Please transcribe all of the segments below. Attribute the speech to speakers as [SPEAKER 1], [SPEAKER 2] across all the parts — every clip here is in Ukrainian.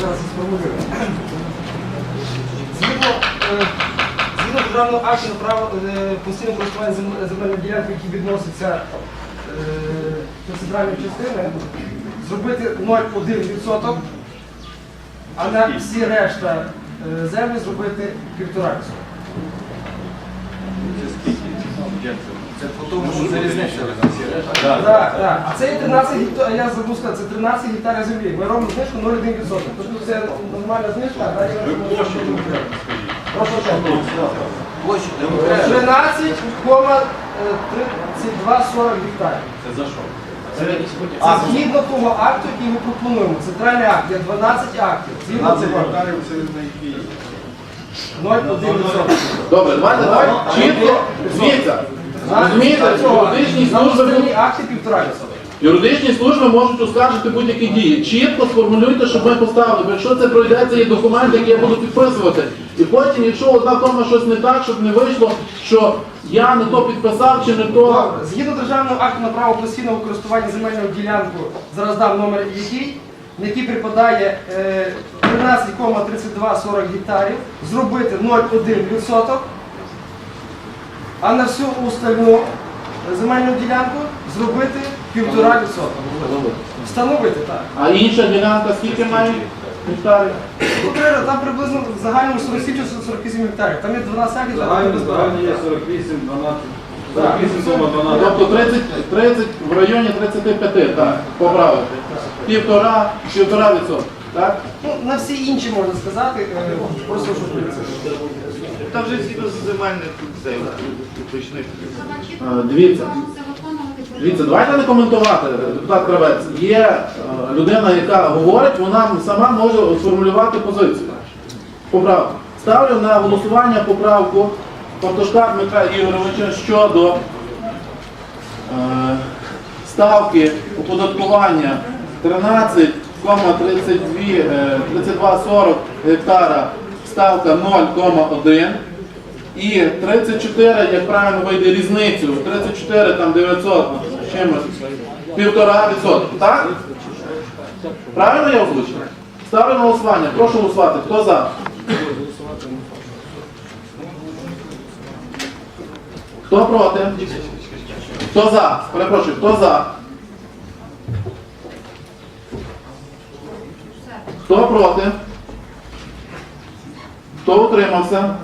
[SPEAKER 1] Зараз е, згідно державного акту на право е, постійного користування земельної ділянки, які відносяться е, до центральної частини, зробити 0,1%, а на всі решта землі зробити 1,5%.
[SPEAKER 2] Це по тому, що залізниця.
[SPEAKER 1] Так, так. А це є 13 гектарів, я забув сказати, це 13 гектарів землі. Ми робимо знижку 0,1%. Тобто це нормальна знижка, а далі ми можемо Прошу чого?
[SPEAKER 2] Площу демократії.
[SPEAKER 1] 13,3240 гектарів.
[SPEAKER 2] Це за що?
[SPEAKER 1] Це згідно того акту, який ми пропонуємо. Центральний акт є 12 актів. Згідно
[SPEAKER 3] 15 гектарів це на якій?
[SPEAKER 1] 0,1%.
[SPEAKER 4] Добре, давайте так. Чітко, дивіться. Розумієте, юридичні служби,
[SPEAKER 1] акти 1,5%.
[SPEAKER 4] юридичні служби можуть оскаржити будь-які дії. Чітко сформулюйте, щоб ми поставили. Бо якщо це пройде, це є документ, який я буду підписувати. І потім, якщо одна кома щось не так, щоб не вийшло, що я не то підписав чи не то.
[SPEAKER 1] Згідно державного акту на право постійного користування земельною ділянкою, зараз дам номер який, на який припадає е, 13,3240 гектарів, зробити 0,1%, а на всю остальну земельну ділянку зробити 1,5%. Встановити так.
[SPEAKER 4] А інша ділянка скільки має гектарів?
[SPEAKER 1] Ну, треба, там приблизно в загальному 47 чи 48 гектарів. Там є 12 гектарів.
[SPEAKER 3] Загальне збирання є 48, 12. 48,12.
[SPEAKER 4] Тобто 30, 30 в районі 35, так, поправити. Півтора, півтора відсотка, так?
[SPEAKER 1] Ну, на всі інші можна сказати, е, просто щоб це.
[SPEAKER 5] Там вже всі без земельних цей.
[SPEAKER 4] Е, Дивіться, дивіться, давайте не коментувати, депутат Кравець. Є е, людина, яка говорить, вона сама може сформулювати позицію. Поправку. Ставлю на голосування поправку Портошка Дмитра Ігоровича щодо е, ставки оподаткування 13,32 е, 32,40 гектара, ставка 0,1 і 34, як правильно вийде різницю, 34 там 900 чимось, півтора відсотка, так? Правильно я озвучив? Ставлю на голосування, прошу голосувати. Хто за? Хто проти? Хто за? Перепрошую, хто за? Хто проти? Хто утримався?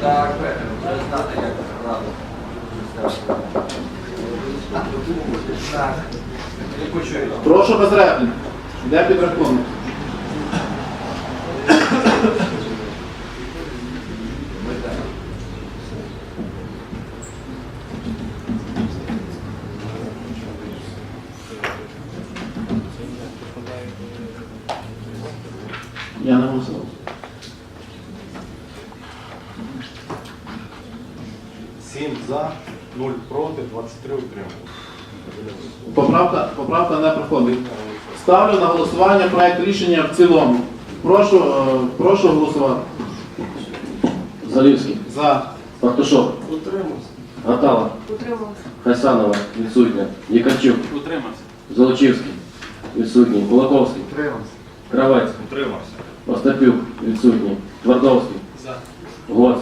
[SPEAKER 2] Так, вже знати, як рано. Так. Не почую.
[SPEAKER 4] Прошу без реплік. Йде підрахунок. Я не голосував.
[SPEAKER 3] Сім за, 0 проти, 23 утримали.
[SPEAKER 4] Поправка, поправка не проходить. Ставлю на голосування проект рішення в цілому. Прошу, е, прошу голосувати.
[SPEAKER 6] Залівський,
[SPEAKER 4] За.
[SPEAKER 6] Партушок,
[SPEAKER 1] Утримуюся.
[SPEAKER 6] Гатала, Хасанова, відсутня, Єкачук,
[SPEAKER 5] Утримався.
[SPEAKER 6] Золочівський, відсутній, Кулаковський, Кравець,
[SPEAKER 5] Утримався.
[SPEAKER 6] Остапюк, відсутній, Твардовський, Гоц,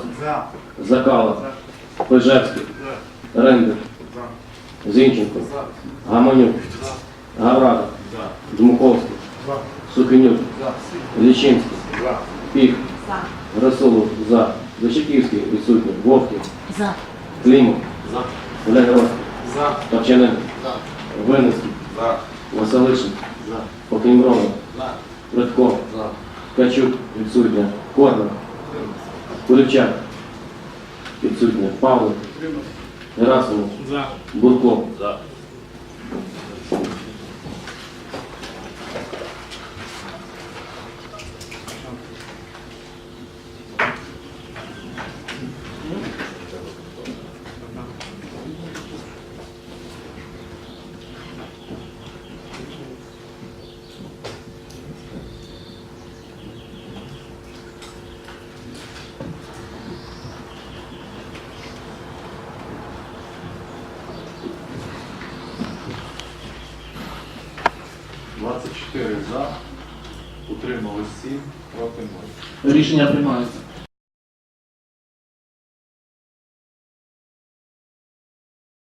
[SPEAKER 6] Закала, Пижевський, Рендер, Зінченко, Гаманюк, Гаврада, Дмуховський, Сухенюк, Лічинський, Пік, Расулов, За, Зачеківський, відсутній, Вовків,
[SPEAKER 7] За.
[SPEAKER 6] Клімов, Олегородський, Товчаненко, Винницький, Василишин, Покімбронов, Предков, Ткачук, відсутня, Корнер, Куличак, відсутня, Павлик, Герасимов, Бурко,
[SPEAKER 3] 4 за, утримались 7, проти 0.
[SPEAKER 4] Рішення приймається.